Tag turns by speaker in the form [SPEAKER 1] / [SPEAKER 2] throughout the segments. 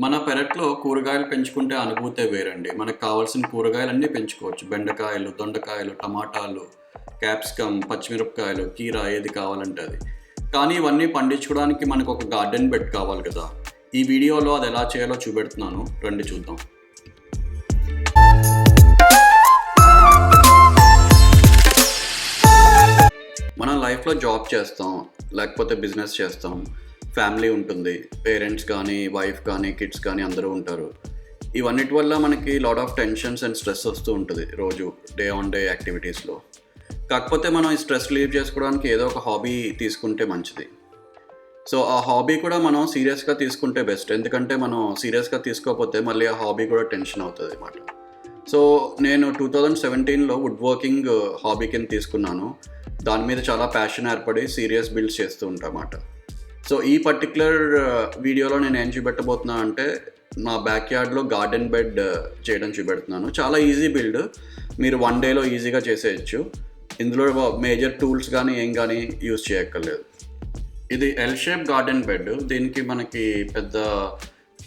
[SPEAKER 1] మన పెరట్లో కూరగాయలు పెంచుకుంటే అనుభూతే వేరండి. మనకు కావాల్సిన కూరగాయలన్నీ పెంచుకోవచ్చు. బెండకాయలు దొండకాయలు టమాటాలు క్యాప్సికమ్ పచ్చిమిరపకాయలు కీరా ఏది కావాలంటే అది. కానీ ఇవన్నీ పండించుకోవడానికి మనకు ఒక గార్డెన్ బెడ్ కావాలి కదా. ఈ వీడియోలో అది ఎలా చేయాలో చూపెడుతున్నాను. రండి చూద్దాం. మనం లైఫ్లో జాబ్ చేస్తాం లేకపోతే బిజినెస్ చేస్తాం. ఫ్యామిలీ ఉంటుంది. పేరెంట్స్ కానీ వైఫ్ కానీ కిడ్స్ కానీ అందరూ ఉంటారు. ఇవన్నిటి వల్ల మనకి lot of tensions and stress వస్తూ ఉంటుంది రోజు డే ఆన్ డే యాక్టివిటీస్లో. కాకపోతే మనం ఈ స్ట్రెస్ లీవ్ చేసుకోవడానికి ఏదో ఒక హాబీ తీసుకుంటే మంచిది. సో ఆ హాబీ కూడా మనం సీరియస్గా తీసుకుంటే బెస్ట్. ఎందుకంటే మనం సీరియస్గా తీసుకోకపోతే మళ్ళీ ఆ హాబీ కూడా టెన్షన్ అవుతుంది అనమాట సో నేను టూ థౌజండ్ సెవెంటీన్లో వుడ్ వర్కింగ్ హాబీ కింద తీసుకున్నాను. దాని మీద చాలా ప్యాషన్ ఏర్పడి సీరియస్ బిల్డ్స్ చేస్తూ ఉంటామాట సో ఈ పర్టికులర్ వీడియోలో uh, నేను ఏం చూపెట్టబోతున్నా అంటే నా బ్యాక్ యార్డ్లో గార్డెన్ బెడ్ చేయడం చూపెడుతున్నాను. చాలా ఈజీ బిల్డ్ మీరు వన్ డేలో ఈజీగా చేసేయచ్చు. ఇందులో మేజర్ టూల్స్ కానీ ఏం కానీ యూజ్ చేయక్కర్లేదు. ఇది ఎల్ షేప్ గార్డెన్ బెడ్ దీనికి మనకి పెద్ద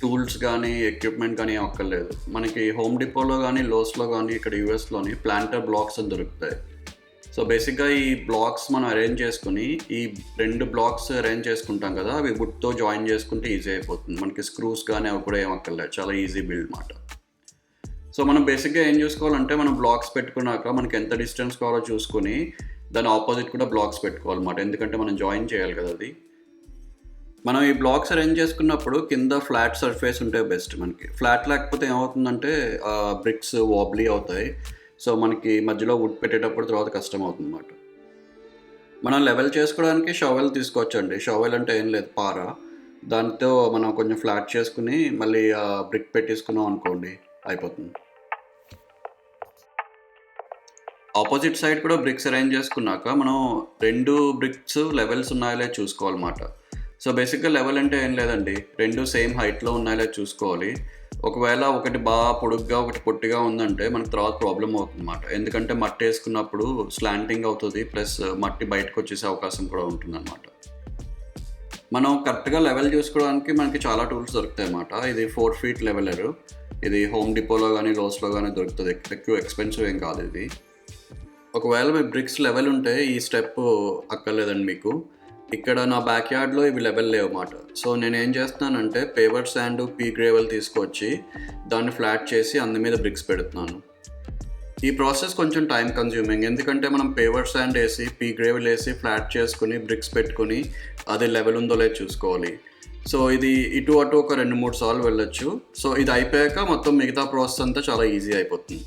[SPEAKER 1] టూల్స్ కానీ ఎక్విప్మెంట్ కానీ ఏం అక్కర్లేదు. మనకి హోమ్ డిపోలో కానీ లోస్లో కానీ ఇక్కడ యూఎస్లోని ప్లాంటర్ బ్లాక్స్ అని దొరుకుతాయి. సో బేసిక్గా ఈ బ్లాక్స్ మనం అరేంజ్ చేసుకుని ఈ రెండు బ్లాక్స్ అరేంజ్ చేసుకుంటాం కదా అవి వుడ్తో జాయిన్ చేసుకుంటే ఈజీ అయిపోతుంది. మనకి స్క్రూస్ కానీ అవి కూడా ఏం అక్కర్లేదు. చాలా ఈజీ బిల్డ్ మాట. సో మనం బేసిక్గా ఏం చూసుకోవాలంటే మనం బ్లాక్స్ పెట్టుకున్నాక మనకి ఎంత డిస్టెన్స్ కావాలో చూసుకొని దాని ఆపోజిట్ కూడా బ్లాక్స్ పెట్టుకోవాలన్నమాట. ఎందుకంటే మనం జాయిన్ చేయాలి కదా అది. మనం ఈ బ్లాక్స్ అరేంజ్ చేసుకున్నప్పుడు కింద ఫ్లాట్ సర్ఫేస్ ఉంటే బెస్ట్ మనకి. ఫ్లాట్ లేకపోతే ఏమవుతుందంటే బ్రిక్స్ వాబ్లీ అవుతాయి. సో మనకి మధ్యలో వుడ్ పెట్టేటప్పుడు తర్వాత కష్టం అవుతుంది అన్నమాట మనం లెవెల్ చేసుకోవడానికి షవెల్ తీసుకోవచ్చండి. షవెల్ అంటే ఏం లేదు పార. దాంతో మనం కొంచెం ఫ్లాట్ చేసుకుని మళ్ళీ ఆ బ్రిక్ పెట్టేసుకున్నాం అనుకోండి అయిపోతుంది. ఆపోజిట్ సైడ్ కూడా బ్రిక్స్ అరేంజ్ చేసుకున్నాక మనం రెండు బ్రిక్స్ లెవెల్స్ ఉన్నాయలే చూసుకోవాలన్నమాట. సో బేసిక్గా లెవెల్ అంటే ఏం లేదండి. రెండు సేమ్ హైట్లో ఉన్నాయలే చూసుకోవాలి. ఒకవేళ ఒకటి బాగా పొడుగ్గా ఒకటి పొట్టిగా ఉందంటే మనకు తర్వాత ప్రాబ్లం అవుతుంది అనమాట ఎందుకంటే మట్టి వేసుకున్నప్పుడు స్లాంటింగ్ అవుతుంది ప్లస్ మట్టి బయటకు వచ్చేసే అవకాశం కూడా ఉంటుంది అనమాట మనం కరెక్ట్గా లెవెల్ చూసుకోవడానికి మనకి చాలా టూల్స్ దొరుకుతాయి అన్నమాట. ఇది ఫోర్ ఫీట్ లెవెలర్ ఇది హోమ్ డిపోలో కానీ లోస్లో కానీ దొరుకుతుంది. ఎక్కువ ఎక్స్పెన్సివ్ ఏం కాదు ఇది. ఒకవేళ మీ బ్రిక్స్ లెవెల్ ఉంటే ఈ స్టెప్ అక్కర్లేదండి మీకు. ఇక్కడ నా బ్యాక్ యార్డ్లో ఇవి లెవెల్ లేవు అన్నమాట. సో నేను ఏం చేస్తున్నానంటే పేవర్ శాండ్ పీ గ్రేవెల్ తీసుకొచ్చి దాన్ని ఫ్లాట్ చేసి అందు మీద బ్రిక్స్ పెడుతున్నాను. ఈ ప్రాసెస్ కొంచెం టైం కన్జ్యూమింగ్ ఎందుకంటే మనం పేవర్ శాండ్ వేసి పీ గ్రేవల్ వేసి ఫ్లాట్ చేసుకుని బ్రిక్స్ పెట్టుకుని అది లెవెల్ ఉందో లేదో చూసుకోవాలి. సో ఇది ఇటు అటు ఒక రెండు మూడు సార్లు వెళ్ళొచ్చు. సో ఇది అయిపోయాక మొత్తం మిగతా ప్రాసెస్ అంతా చాలా ఈజీ అయిపోతుంది.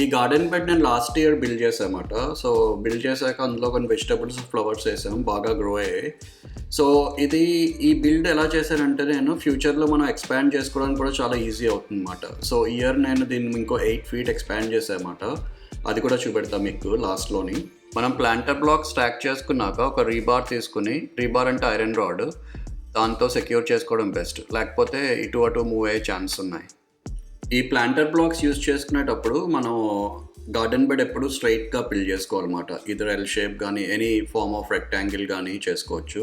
[SPEAKER 1] ఈ గార్డెన్ బెడ్ నేను లాస్ట్ ఇయర్ బిల్డ్ చేసామాట సో బిల్డ్ చేశాక అందులో కొన్ని వెజిటబుల్స్ ఫ్లవర్స్ వేసాం బాగా గ్రో అయ్యాయి. సో ఇది ఈ బిల్డ్ ఎలా చేశానంటే నేను ఫ్యూచర్లో మనం ఎక్స్పాండ్ చేసుకోవడానికి కూడా చాలా ఈజీ అవుతుంది అనమాట సో ఇయర్ నేను దీన్ని ఇంకో ఎయిట్ ఫీట్ ఎక్స్పాండ్ చేసామాట అది కూడా చూపెడతాం మీకు లాస్ట్లోని మనం ప్లాంటర్ బ్లాక్ స్టాక్ చేసుకున్నాక ఒక రీబార్ తీసుకుని రీబార్ అంటే ఐరన్ రాడ్ దాంతో సెక్యూర్ చేసుకోవడం బెస్ట్ లేకపోతే ఇటు అటు మూవ్ అయ్యే ఛాన్స్ ఉన్నాయి. ఈ ప్లాంటర్ బ్లాక్స్ యూజ్ చేసుకునేటప్పుడు మనం గార్డెన్ బెడ్ ఎప్పుడు స్ట్రైట్గా బిల్డ్ చేసుకోవాలన్నమాట. ఇదర్ ఎల్ షేప్ కానీ ఎనీ ఫార్మ్ ఆఫ్ రెక్టాంగిల్ కానీ చేసుకోవచ్చు.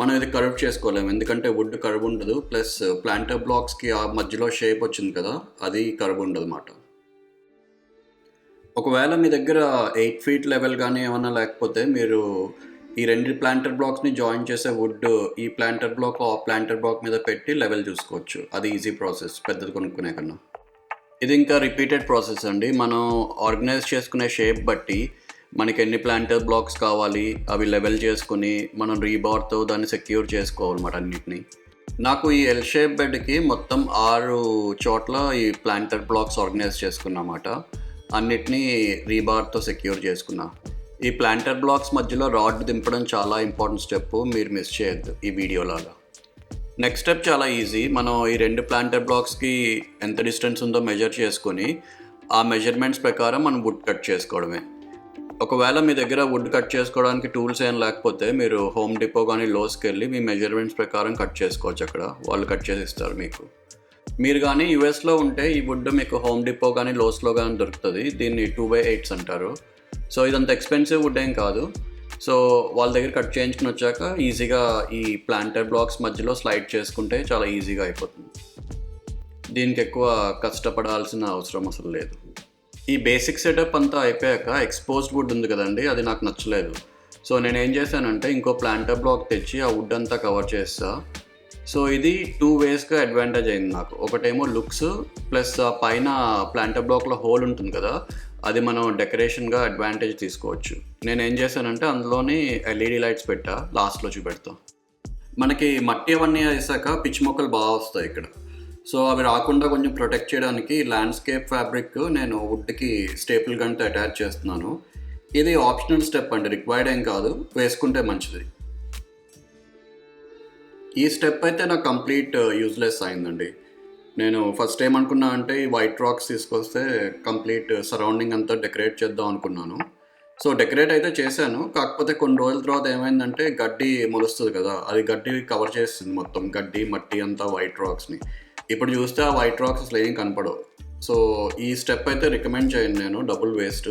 [SPEAKER 1] మనం ఇది కర్వ్ చేసుకోలేము. ఎందుకంటే వుడ్ కర్వ్ ఉండదు. ప్లస్ ప్లాంటర్ బ్లాక్స్కి ఆ మధ్యలో షేప్ వచ్చింది కదా అది కర్వ్ ఉండదు అన్నమాట ఒకవేళ మీ దగ్గర ఎయిట్ ఫీట్ లెవెల్ కానీ ఏమన్నా లేకపోతే మీరు ఈ రెండు ప్లాంటర్ బ్లాక్స్ని జాయిన్ చేసే వుడ్ ఈ ప్లాంటర్ బ్లాక్ ఆ ప్లాంటర్ బ్లాక్ మీద పెట్టి లెవెల్ చూసుకోవచ్చు. అది ఈజీ ప్రాసెస్ పెద్దది కొనుక్కునే కన్నా. ఇది ఇంకా రిపీటెడ్ ప్రాసెస్ అండి. మనం ఆర్గనైజ్ చేసుకునే షేప్ బట్టి మనకి ఎన్ని ప్లాంటర్ బ్లాక్స్ కావాలి అవి లెవెల్ చేసుకుని మనం రీబార్తో దాన్ని సెక్యూర్ చేసుకోవాలన్నమాట అన్నిటిని. నాకు ఈ ఎల్ షేప్ బెడ్కి మొత్తం ఆరు చోట్ల ఈ ప్లాంటర్ బ్లాక్స్ ఆర్గనైజ్ చేసుకున్నమాట. అన్నిటినీ రీబార్తో సెక్యూర్ చేసుకున్నా. ఈ ప్లాంటర్ బ్లాక్స్ మధ్యలో రాడ్ దింపడం చాలా ఇంపార్టెంట్ స్టెప్ మీరు మిస్ చేయొద్దు ఈ వీడియోలాగా నెక్స్ట్ స్టెప్ చాలా ఈజీ మనం ఈ రెండు ప్లాంటర్ బ్లాక్స్కి ఎంత డిస్టెన్స్ ఉందో మెజర్ చేసుకొని ఆ మెజర్మెంట్స్ ప్రకారం మనం వుడ్ కట్ చేసుకోవడమే. ఒకవేళ మీ దగ్గర వుడ్ కట్ చేసుకోవడానికి టూల్స్ ఏం లేకపోతే మీరు హోమ్ డిపో కానీ లోస్కి వెళ్ళి మీ మెజర్మెంట్స్ ప్రకారం కట్ చేసుకోవచ్చు అక్కడ. వాళ్ళు కట్ చేసి ఇస్తారు మీకు. మీరు కానీ యూఎస్లో ఉంటే ఈ వుడ్ మీకు హోమ్ డిపో కానీ లోస్లో కానీ దొరుకుతుంది. దీన్ని టూ బై ఎయిట్స్ అంటారు. సో ఇదంత ఎక్స్పెన్సివ్ వుడ్ ఏం కాదు. సో వాళ్ళ దగ్గర కట్ చేయించుకుని వచ్చాక ఈజీగా ఈ ప్లాంటర్ బ్లాక్స్ మధ్యలో స్లైడ్ చేసుకుంటే చాలా ఈజీగా అయిపోతుంది. దీనికి ఎక్కువ కష్టపడాల్సిన అవసరం అసలు లేదు. ఈ బేసిక్ సెటప్ అంతా అయిపోయాక ఎక్స్పోజ్డ్ వుడ్ ఉంది కదండి అది నాకు నచ్చలేదు. సో నేను ఏం చేశానంటే ఇంకో ప్లాంటర్ బ్లాక్ తెచ్చి ఆ వుడ్ అంతా కవర్ చేస్తా. సో ఇది టూ వేస్గా అడ్వాంటేజ్ అయింది నాకు. ఒకటేమో లుక్స్ ప్లస్ ఆ పైన ప్లాంటర్ బ్లాక్లో హోల్ ఉంటుంది కదా అది మనం డెకరేషన్గా అడ్వాంటేజ్ తీసుకోవచ్చు. నేను ఏం చేశానంటే అందులోని ఎల్ఈడి లైట్స్ పెట్టా లాస్ట్లో చూపెడతా. మనకి మట్టి అవన్నీ వేసాక పిచ్చి మొక్కలు బాగా వస్తాయి ఇక్కడ. సో అవి రాకుండా కొంచెం ప్రొటెక్ట్ చేయడానికి ల్యాండ్స్కేప్ ఫ్యాబ్రిక్ నేను వుడ్కి స్టేపుల్ గంట అటాచ్ చేస్తున్నాను. ఇది ఆప్షనల్ స్టెప్ అండి రిక్వైర్డ్ ఏం కాదు వేసుకుంటే మంచిది. ఈ స్టెప్ అయితే నాకు కంప్లీట్ యూజ్లెస్ అయిందండి. నేను ఫస్ట్ ఏమనుకున్నా అంటే ఈ వైట్ రాక్స్ తీసుకొస్తే కంప్లీట్ సరౌండింగ్ అంతా డెకరేట్ చేద్దాం అనుకున్నాను. సో డెకరేట్ అయితే చేశాను. కాకపోతే కొన్ని రోజుల తర్వాత ఏమైందంటే గడ్డి మొలుస్తుంది కదా అది గడ్డి కవర్ చేస్తుంది మొత్తం. గడ్డి మట్టి అంతా వైట్ రాక్స్ని ఇప్పుడు చూస్తే ఆ వైట్ రాక్స్ అసలు ఏం కనపడవు. సో ఈ స్టెప్ అయితే రికమెండ్ చేయండి నేను డబుల్ వేస్ట్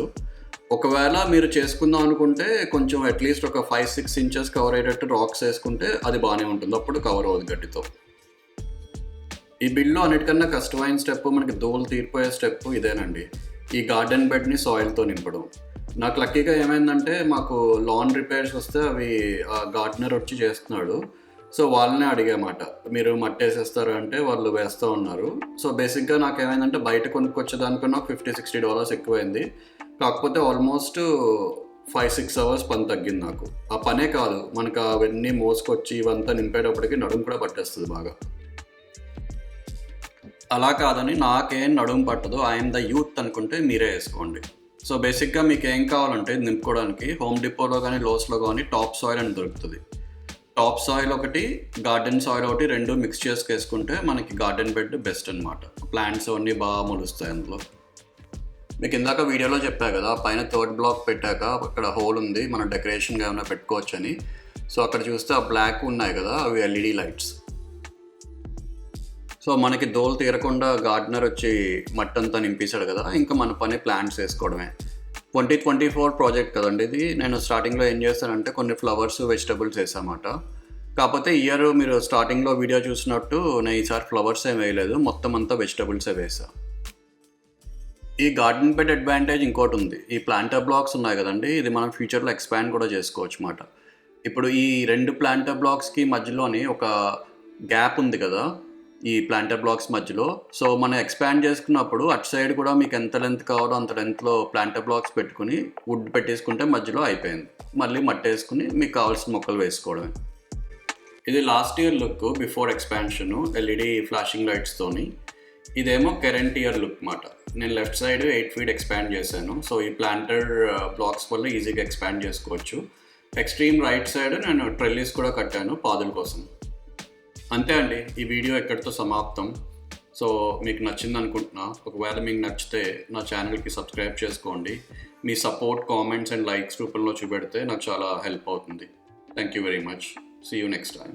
[SPEAKER 1] ఒకవేళ మీరు చేసుకుందాం అనుకుంటే కొంచెం అట్లీస్ట్ ఒక ఫైవ్ సిక్స్ ఇంచెస్ కవర్ అయ్యేటట్టు రాక్స్ వేసుకుంటే అది బాగానే ఉంటుంది. అప్పుడు కవర్ అవ్వదు గడ్డితో. ఈ బిల్లు అన్నిటికన్నా కష్టమైన స్టెప్ మనకి దోలు తీరిపోయే స్టెప్ ఇదేనండి. ఈ గార్డెన్ బెడ్ని సాయిల్తో నింపడం. నాకు లక్కీగా ఏమైందంటే మాకు లాన్ రిపేర్స్ వస్తే అవి గార్డెనర్ వచ్చి చేస్తున్నాడు. సో వాళ్ళనే అడిగామాట మీరు మట్టి వేసేస్తారు? అంటే వాళ్ళు వేస్తూ ఉన్నారు. సో బేసిక్గా నాకు ఏమైందంటే బయట కొనుక్కొచ్చేదానికన్నా ఫిఫ్టీ సిక్స్టీ డాలర్స్ ఎక్కువైంది. కాకపోతే ఆల్మోస్ట్ ఫైవ్ సిక్స్ అవర్స్ పని తగ్గింది నాకు. ఆ పనే కాదు మనకు అవన్నీ మోసుకొచ్చి ఇవంతా నింపేటప్పటికి నడుము కూడా పట్టేస్తుంది బాగా. అలా కాదని నాకేం నడుము పట్టదు ఐఎమ్ ద యూత్ అనుకుంటే మీరే వేసుకోండి. సో బేసిక్గా మీకు ఏం కావాలంటే నింపుకోవడానికి హోమ్ డిపోలో కానీ లోస్లో కానీ టాప్ సాయిల్ అని దొరుకుతుంది. టాప్ సాయిల్ ఒకటి గార్డెన్ సాయిల్ ఒకటి రెండు మిక్స్ చేసుకేసుకుంటే మనకి గార్డెన్ బెడ్ బెస్ట్ అనమాట ప్లాంట్స్ అన్నీ బాగా మొలుస్తాయి అందులో. మీకు ఇందాక వీడియోలో చెప్పా కదా పైన థర్డ్ బ్లాక్ పెట్టాక అక్కడ హోల్ ఉంది మనం డెకరేషన్గా ఏమైనా పెట్టుకోవచ్చు అని సో అక్కడ చూస్తే ఆ బ్లాక్ ఉన్నాయి కదా అవి ఎల్ఈడి లైట్స్ సో మనకి దోలు తీరకుండా గార్డెనర్ వచ్చి మట్టంతా నింపేశాడు కదా ఇంకా మన పని ప్లాంట్స్ వేసుకోవడమే. ట్వంటీ ట్వంటీ ఫోర్ ప్రాజెక్ట్ కదండి ఇది. నేను స్టార్టింగ్లో ఏం చేస్తానంటే కొన్ని ఫ్లవర్స్ వెజిటబుల్స్ వేసామాట. కాకపోతే ఇయర్ మీరు స్టార్టింగ్లో వీడియో చూసినట్టు నేను ఈసారి ఫ్లవర్స్ ఏం వేయలేదు మొత్తం అంతా వెజిటబుల్సే వేసా. ఈ గార్డెన్ బెడ్ అడ్వాంటేజ్ ఇంకోటి ఉంది. ఈ ప్లాంటర్ బ్లాక్స్ ఉన్నాయి కదండి ఇది మనం ఫ్యూచర్లో ఎక్స్పాండ్ కూడా చేసుకోవచ్చు అన్నమాట ఇప్పుడు ఈ రెండు ప్లాంటర్ బ్లాక్స్కి మధ్యలోని ఒక గ్యాప్ ఉంది కదా ఈ ప్లాంటర్ బ్లాక్స్ మధ్యలో. సో మనం ఎక్స్పాండ్ చేసుకున్నప్పుడు అటు సైడ్ కూడా మీకు ఎంత లెంత్ కావాలో అంత లెంత్లో ప్లాంటర్ బ్లాక్స్ పెట్టుకుని వుడ్ పెట్టేసుకుంటే మధ్యలో అయిపోయింది. మళ్ళీ మట్టి వేసుకుని మీకు కావాల్సిన మొక్కలు వేసుకోవడమే. ఇది last year look before expansion LED flashing లైట్స్తోని ఇదేమో కరెంట్ ఇయర్ లుక్ మాట. నేను left side eight feet expand చేశాను. సో ఈ ప్లాంటర్ బ్లాక్స్ uh, వల్ల ఈజీగా ఎక్స్పాండ్ చేసుకోవచ్చు. ఎక్స్ట్రీమ్ రైట్ సైడ్ నేను ట్రెల్లీస్ కూడా కట్టాను పాదుల కోసం. అంతే అండి ఈ వీడియో ఎక్కడితో సమాప్తం. సో మీకు నచ్చింది అనుకుంటున్నా ఒకవేళ మీకు నచ్చితే నా ఛానల్కి సబ్స్క్రైబ్ చేసుకోండి. మీ సపోర్ట్ కామెంట్స్ అండ్ లైక్స్ రూపంలో చూపెడితే నాకు చాలా హెల్ప్ అవుతుంది. Thank you very much. See you next time